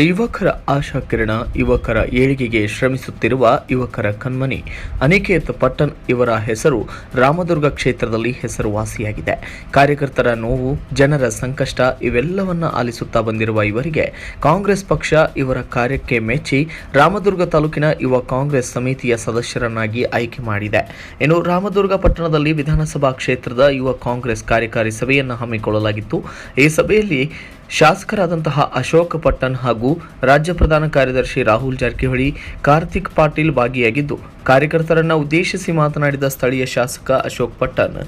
ಯುವಕರ ಆಶಾ ಕಿರಣ ಯುವಕರ ಏಳಿಗೆಗೆ ಶ್ರಮಿಸುತ್ತಿರುವ ಯುವಕರ ಕಣ್ಮನಿ ಅನಿಕೇತ್ ಪಟ್ಟಣ್ ಇವರ ಹೆಸರು ರಾಮದುರ್ಗ ಕ್ಷೇತ್ರದಲ್ಲಿ ಹೆಸರುವಾಸಿಯಾಗಿದೆ. ಕಾರ್ಯಕರ್ತರ ನೋವು, ಜನರ ಸಂಕಷ್ಟ ಇವೆಲ್ಲವನ್ನ ಆಲಿಸುತ್ತಾ ಬಂದಿರುವ ಇವರಿಗೆ ಕಾಂಗ್ರೆಸ್ ಪಕ್ಷ ಇವರ ಕಾರ್ಯಕ್ಕೆ ಮೆಚ್ಚಿ ರಾಮದುರ್ಗ ತಾಲೂಕಿನ ಯುವ ಕಾಂಗ್ರೆಸ್ ಸಮಿತಿಯ ಸದಸ್ಯರನ್ನಾಗಿ ಆಯ್ಕೆ ಮಾಡಿದೆ. ಇನ್ನು ರಾಮದುರ್ಗ ಪಟ್ಟಣದಲ್ಲಿ ವಿಧಾನಸಭಾ ಕ್ಷೇತ್ರದ ಯುವ ಕಾಂಗ್ರೆಸ್ ಕಾರ್ಯಕಾರಿ ಸಭೆಯನ್ನು ಹಮ್ಮಿಕೊಳ್ಳಲಾಗಿತ್ತು. ಈ ಸಭೆಯಲ್ಲಿ ಶಾಸಕರಾದಂತಹ ಅಶೋಕ್ ಪಟ್ಟಣ್ ಹಾಗೂ ರಾಜ್ಯ ಪ್ರಧಾನ ಕಾರ್ಯದರ್ಶಿ ರಾಹುಲ್ ಜಾರಕಿಹೊಳಿ, ಕಾರ್ತಿಕ್ ಪಾಟೀಲ್ ಭಾಗಿಯಾಗಿದ್ದು, ಕಾರ್ಯಕರ್ತರನ್ನ ಉದ್ದೇಶಿಸಿ ಮಾತನಾಡಿದ ಸ್ಥಳೀಯ ಶಾಸಕ ಅಶೋಕ್ ಪಟ್ಟಣ್,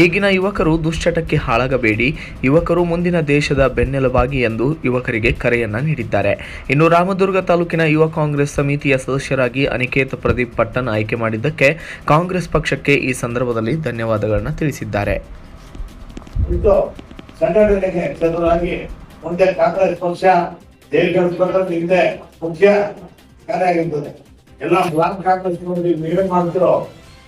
ಈಗಿನ ಯುವಕರು ದುಶ್ಚಟಕ್ಕೆ ಹಾಳಾಗಬೇಡಿ, ಯುವಕರು ಮುಂದಿನ ದೇಶದ ಬೆನ್ನೆಲುಬಾಗಿ ಎಂದು ಯುವಕರಿಗೆ ಕರೆಯನ್ನ ನೀಡಿದ್ದಾರೆ. ಇನ್ನು ರಾಮದುರ್ಗ ತಾಲೂಕಿನ ಯುವ ಕಾಂಗ್ರೆಸ್ ಸಮಿತಿಯ ಸದಸ್ಯರಾಗಿ ಅನಿಕೇತ್ ಪ್ರದೀಪ್ ಪಟ್ಟಣ್ ಆಯ್ಕೆ ಮಾಡಿದ್ದಕ್ಕೆ ಕಾಂಗ್ರೆಸ್ ಪಕ್ಷಕ್ಕೆ ಈ ಸಂದರ್ಭದಲ್ಲಿ ಧನ್ಯವಾದಗಳನ್ನು ತಿಳಿಸಿದ್ದಾರೆ. ಮುಂದೆ ಕಾಂಗ್ರೆಸ್ ಪಕ್ಷ ದೇಶದ ಹಿಂದೆ ಮುಖ್ಯ ಕಾರ್ಯ ಆಗಿರ್ತದೆ. ಎಲ್ಲ ಬ್ಲಾಕ್ ಕಾಂಗ್ರೆಸ್ ನೀವೇನ್ ಮಾಡ್ತಿರೋ,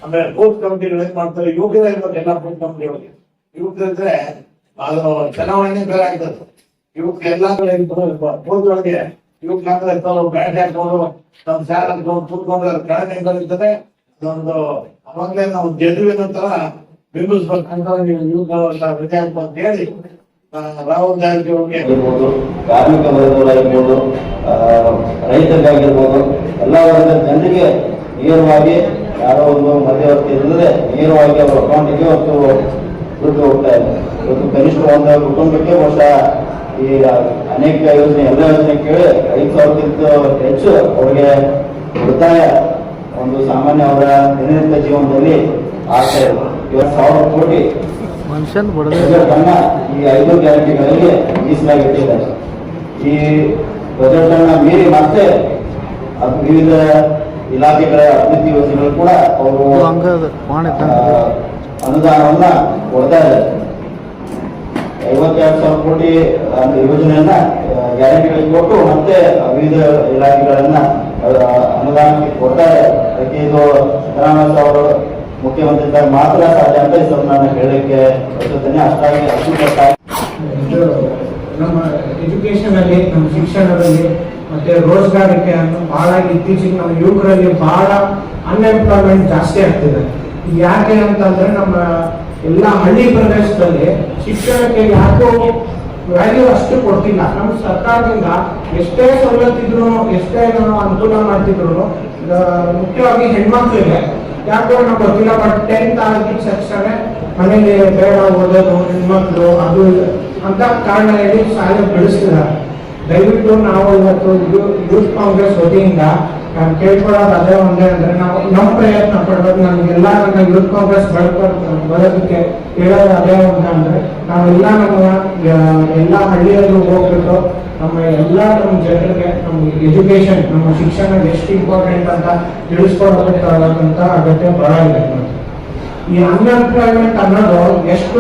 ಅಂದ್ರೆ ಬೂತ್ ಕಮಿಟಿಗಳು ಏನ್ ಮಾಡ್ತಾರೆ, ಯುವಕರೇ ಇರ್ಬೇಕು ಎಲ್ಲ ಬೂತ್ ಕಮಿಟಿಗಳಿಗೆ. ಯುವಕರಿದ್ರೆ ಅದು ಚುನಾವಣೆ ಬೇರೆ ಆಗ್ತದೆ. ಯುವಕ ಎಲ್ಲಾ ಬೂತ್ಗಳಿಗೆ ಯುವಕ ಕಾಂಗ್ರೆಸ್ ಬ್ಯಾಟ್ ಹಾಕೋರು ನಮ್ ಶಾಲೆ ಹಾಕೊಂಡು ಕೂತ್ಕೊಂಡ್ರೆ ಕೆಳಗೆ ಇರ್ತದೆ ಅದೊಂದು ಅವಾಗಲೇ ನಾವು ಗೆಲುವಿನ ತರ ಬಿಂಬಿಸ್ಬೇಕಂತ ನೀವು ಯುವಕ ಅಂತ ಹೇಳಿ. ರಾಹುಲ್ ಜಾರಕಿಹೊಳಿ ಆಗಿರ್ಬೋದು, ಕಾರ್ಮಿಕ ವರ್ಗದವರಾಗಿರ್ಬೋದು ರೈತರಿಗಾಗಿರ್ಬೋದು, ಎಲ್ಲ ವರ್ಗದ ಜನರಿಗೆ ನೇರವಾಗಿ ಯಾರೋ ಒಂದು ಮಧ್ಯವರ್ತಿ ಇಲ್ಲದೆ ನೇರವಾಗಿ ಅವರ ಅಕೌಂಟಿಗೆ ಒಂದು ದುಡ್ಡು ಹೋಗ್ತಾ ಇದೆ. ಇವತ್ತು ಕನಿಷ್ಠ ಒಂದು ಕುಟುಂಬಕ್ಕೆ ಬಹುಶಃ ಈ ಅನೇಕ ಯೋಜನೆ, ಎಲ್ಲ ಯೋಜನೆ ಕೇಳಿ ಐದು ಸಾವಿರಕ್ಕಿಂತ ಹೆಚ್ಚು ಅವರಿಗೆ ಉಳಿತಾಯ ಒಂದು ಸಾಮಾನ್ಯ ಅವರ ದಿನನಿತ್ಯ ಜೀವನದಲ್ಲಿ ಆಗ್ತಾ ಇದೆ. ಇವತ್ತು ಸಾವಿರ ಕೋಟಿ ಮನುಷ್ಯನ್ ಬಜೆಟ್ ಈ ಐದು ಗ್ಯಾರಂಟಿಗಳಿಗೆ ಮೀಸಲಾಗಿಟ್ಟಿದ್ದಾರೆ. ಈ ಬಜೆಟ್ ಅನ್ನ ಮೀರಿ ಮತ್ತೆ ವಿವಿಧ ಇಲಾಖೆಗಳ ಅಭಿವೃದ್ಧಿ ಯೋಜನೆಗಳು ಕೂಡ ಅವರು ಅನುದಾನವನ್ನ ಕೊಡ್ತಾ ಇದ್ದಾರೆ. ಐವತ್ತೆರಡು ಸಾವಿರ ಕೋಟಿ ಯೋಜನೆಯನ್ನ ಗ್ಯಾರಂಟಿಗಳಿಗೆ ಕೊಟ್ಟು ಮತ್ತೆ ವಿವಿಧ ಇಲಾಖೆಗಳನ್ನ ಅನುದಾನಕ್ಕೆ ಕೊಡ್ತಾರೆ ಅದಕ್ಕೆ ಇದು ಸಿದ್ದರಾಮಯ್ಯ ಅವರು ಮುಖ್ಯಮಂತ್ರಿ ಇದ್ದಾಗ ಮಾತ್ರ ಸಾಧ್ಯ ಅಂತ ಸ್ವಲ್ಪ ನಾನು ಹೇಳಕ್ಕೆ ಬಯಸುತ್ತೇನೆ ಅಷ್ಟಾಗಿ ಅಚ್ಚುಕಟ್ಟಾಗಿ ಇದು ನಮ್ಮ ಎಜುಕೇಶನ್ ಅಲ್ಲಿ ನಮ್ಮ ಶಿಕ್ಷಣದಲ್ಲಿ ಮತ್ತೆ ರೋಜ್ಗಾರಿಕೆ ಅನ್ನು ಬಹಳ ಇತ್ತೀಚೆಗೆ ನಮ್ಮ ಯುವಕರಲ್ಲಿ ಬಹಳ ಅನ್ಎಂಪ್ಲಾಯ್ಮೆಂಟ್ ಜಾಸ್ತಿ ಆಗ್ತಿದೆ. ಯಾಕೆ ಅಂತಂದ್ರೆ ನಮ್ಮ ಎಲ್ಲ ಹಳ್ಳಿ ಪ್ರದೇಶದಲ್ಲಿ ಶಿಕ್ಷಣಕ್ಕೆ ಯಾಕೋ ವ್ಯಾಲ್ಯೂ ಅಷ್ಟು ಕೊಡ್ತಿಲ್ಲ. ನಮ್ಮ ಸರ್ಕಾರದಿಂದ ಎಷ್ಟೇ ಸವಲತ್ತಿದ್ರು ಎಷ್ಟೇ ಅನುಕೂಲ ಮಾಡ್ತಿದ್ರು ಮುಖ್ಯವಾಗಿ ಹೆಣ್ಮಕ್ಳಿಗೆ ಯಾಕೋ ನಮ್ಗೆ ಗೊತ್ತಿಲ್ಲ ಬಟ್ ಟೆಂತ್ ಆಗಿ ತಕ್ಷಣ ಮನೇಲಿ ಬೇಡ ಓದೋದು ಹೆಣ್ಮಕ್ಳು ಅದು ಅಂತ ಕಾರಣ ಹೇಳಿ ಶಾಲೆ ಬೆಳೆಸ್ತಿದ್ದಾರೆ ದಯವಿಟ್ಟು ನಾವು ಇವತ್ತು ಯೂತ್ ಕಾಂಗ್ರೆಸ್ ವತಿಯಿಂದ ನಾನು ಕೇಳ್ಕೊಳ್ಳೋದು ಅದೇ ಒಂದೇ ಅಂದ್ರೆ ನಾವು ನಮ್ಮ ಪ್ರಯತ್ನ ಪಡ್ಬೇಕು ನಮ್ಗೆಲ್ಲ ನನ್ನ ಯೂತ್ ಕಾಂಗ್ರೆಸ್ ಬಳ್ಕೊಂಡು ಬರೋದಕ್ಕೆ ಹೇಳೋದು ಅದೇ ಒಂದೇ ಅಂದ್ರೆ ನಾವೆಲ್ಲ ನಮ್ಮ ಎಲ್ಲ ಹಳ್ಳಿಯಲ್ಲೂ ಹೋಗ್ಬಿಟ್ಟು ನಮ್ಮ ಎಲ್ಲ ನಮ್ಮ ಜನರಿಗೆ ನಮ್ಮ ಎಜುಕೇಶನ್ ನಮ್ಮ ಶಿಕ್ಷಣ ಎಷ್ಟು ಇಂಪಾರ್ಟೆಂಟ್ ಅಂತ ತಿಳಿಸ್ಕೊಡ್ಬೇಕಾದಂತ ಅಗತ್ಯ ಬಹಳ ಇದೆ ಈ ಅನ್ಎಂಪ್ಲಾಯ್ಮೆಂಟ್ ಅನ್ನೋದು ಎಷ್ಟು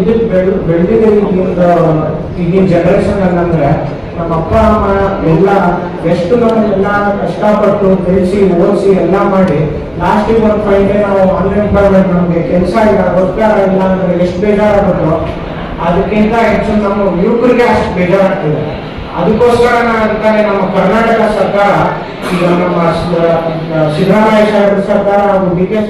ಇದು ಬೆಳ್ ಬೆಳೆದಿದೆ ಈಗಿನ ಈಗಿನ ಜನರೇಷನ್ ಅನ್ನಂದ್ರೆ ನಮ್ಮ ಅಪ್ಪ, ಅಮ್ಮ ಎಲ್ಲ ಎಷ್ಟು ನಮಗೆಲ್ಲ ಕಷ್ಟಪಟ್ಟು ಬೆಳೆಸಿ ಓದಿಸಿ ಎಲ್ಲ ಮಾಡಿ ಲಾಸ್ಟಿಗೆ ಒಂದು ಫೈವ್ ನಾವು ಅನ್ಎಂಪ್ಲಾಯ್ಮೆಂಟ್ ನಮಗೆ ಕೆಲಸ ಇಲ್ಲ, ರೋಜ್ಗಾರ ಇಲ್ಲ ಅಂದ್ರೆ ಎಷ್ಟು ಬೇಜಾರಾಗುತ್ತೋ ಅದಕ್ಕಿಂತ ಹೆಚ್ಚು ನಮ್ಮ ಯುವಕರಿಗೆ ಅಷ್ಟು ಬೇಜಾರಾಗ್ತದೆ. ಅದಕ್ಕೋಸ್ಕರ ಅಂತಾನೆ ನಮ್ಮ ಕರ್ನಾಟಕ ಸರ್ಕಾರ, ಈಗ ನಮ್ಮ ಸಿದ್ದರಾಮಯ್ಯ ಸಾಹೇಬ್ರ ಸರ್ಕಾರ ಹಾಗೂ ಡಿ ಕೆ